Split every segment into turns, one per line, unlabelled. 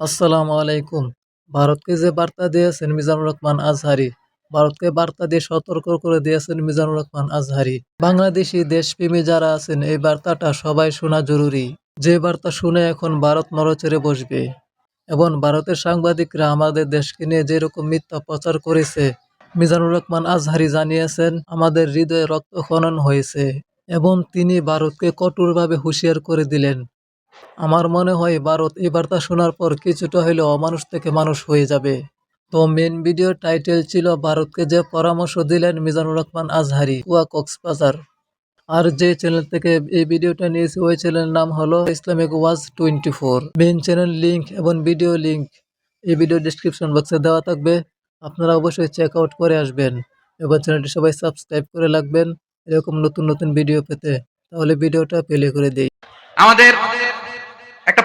আসসালামু আলাইকুম। ভারতকে যে বার্তা দিয়েছেন মিজানুর রহমান আজহারি, ভারতকে বার্তা দিয়ে সতর্ক করে দিয়েছেন মিজানুর রহমান আজহারি। বাংলাদেশি দেশপ্রেমী যারা আছেন, এই বার্তাটা সবাই শোনা জরুরি। যে বার্তা শুনে এখন ভারত নড়চড়ে বসবে। এবং ভারতের সাংবাদিকরা আমাদের দেশকে নিয়ে যেরকম মিথ্যা প্রচার করেছে, মিজানুর রহমান আজহারি জানিয়েছেন, আমাদের হৃদয়ে রক্ত খনন হয়েছে। এবং তিনি ভারতকে কঠোরভাবে হুঁশিয়ার করে দিলেন। আমার মনে হয় ভারত এই বার্তা শোনার পর কিছুটা হলেও অমানুষ থেকে মানুষ হয়ে যাবে। তো মেন ভিডিও টাইটেল ছিল ভারতকে যে পরামর্শ দিলেন মিজানুর রহমান আজহারি, কুয়া কক্সবাজার। আর যে চ্যানেল থেকে এই ভিডিওটা নিয়েছি, ওই চ্যানেলের নাম হলো ইসলামিক ওয়াজ twenty four. Main channel link এবং ভিডিও লিঙ্ক এই ভিডিও ডিসক্রিপশন বক্সে দেওয়া থাকবে। আপনারা অবশ্যই চেক আউট করে আসবেন এবং চ্যানেলটি সবাই সাবস্ক্রাইব করে রাখবেন। এরকম নতুন নতুন ভিডিও পেতে। তাহলে ভিডিওটা প্লে করে দিই।
আমাদের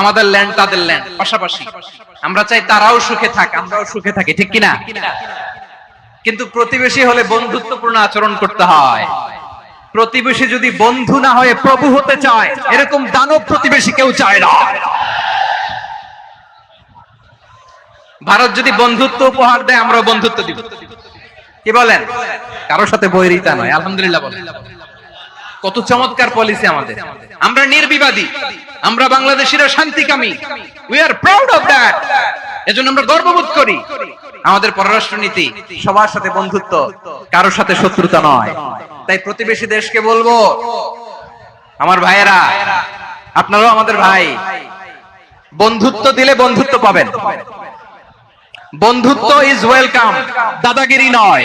আমাদের ল্যান্ড তাদের ল্যান্ড পাশাপাশি। আমরা চাই তারাও সুখে থাক, আমরাও সুখে থাকি, ঠিক কিনা? কিন্তু প্রতিবেশী হলে বন্ধুত্বপূর্ণ আচরণ করতে হয়। প্রতিবেশী যদি বন্ধু না হয়ে প্রভু হতে চায়, এরকম দানব প্রতিবেশী কেউ চায় না। ভারত যদি বন্ধুত্ব উপহার দেয় আমরা বন্ধুত্ব দিব। কি বলেন? কারোর সাথে বৈরিতা নয়, আলহামদুলিল্লাহ বলেন। কত চমৎকার পলিসি আমাদের। আমরা নির্বিবাদী, আমরা বাংলাদেশিরা শান্তিকামী। We are proud of that এজন্য আমরা গর্ববোধ করি। আমাদের পররাষ্ট্র নীতি সবার সাথে বন্ধুত্ব, কারোর সাথে শত্রুতা নয়। তাই প্রতিবেশী দেশকে বলব, আমার ভাইয়েরা, আপনারাও আমাদের ভাই, বন্ধুত্ব দিলে বন্ধুত্ব পাবেন। বন্ধুত্ব ইজ ওয়েলকাম দাদাগিরি নয়।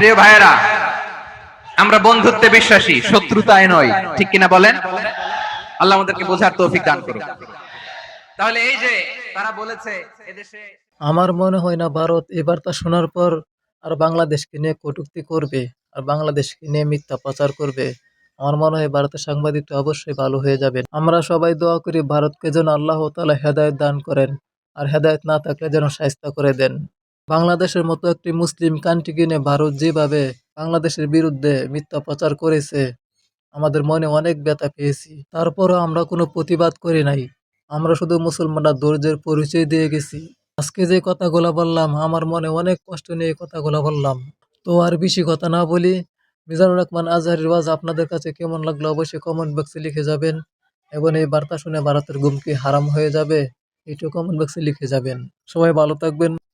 প্রিয় ভাইয়েরা, আমরা বন্ধুত্বে বিশ্বাসী, শত্রুতায় নয় ঠিক কিনা বলেন? আল্লাহ আমাদেরকে বোঝার তৌফিক দান করুন তাহলে এই যে তারা বলেছে, এদেশে
আমার মনে হয় না ভারত এই বার্তা শোনার পর আর বাংলাদেশকে নিয়ে কটুক্তি করবে, আর বাংলাদেশকে নিয়ে মিথ্যা প্রচার করবে। আমার মনে হয় ভারতের সাংবাদিকটা অবশ্যই ভালো হয়ে যাবেন আমরা সবাই দোয়া করি ভারতকে যেন আল্লাহ তালা হেদায়ত দান করেন, আর হেদায়ত না থাকলে যেন সাহিত্য করে দেন। বাংলাদেশের মতো একটি মুসলিম কান্ট্রিকে ভারত যেভাবে বাংলাদেশের বিরুদ্ধে মিথ্যা প্রচার করেছে, আমাদের মনে অনেক ব্যথা পেয়েছি। তারপরও আমরা কোনো প্রতিবাদ করি নাই। আমরা শুধু মুসলমানরা ধৈর্যের পরিচয় দিয়ে গেছি। আজকে যে কথাগুলো বললাম, আমার মনে অনেক কষ্ট নিয়ে কথাগুলো বললাম। তো আর বেশি কথা না বলি, মিজানুর রহমান আজহারির ওয়াজ আপনাদের কাছে কেমন লাগল অবশ্যই কমেন্ট বক্সে লিখে যাবেন এবং এই বার্তা শুনে ভারতের গুমকি হারাম হয়ে যাবে এটিও কমেন্ট বক্সে লিখে যাবেন। সবাই ভালো থাকবেন।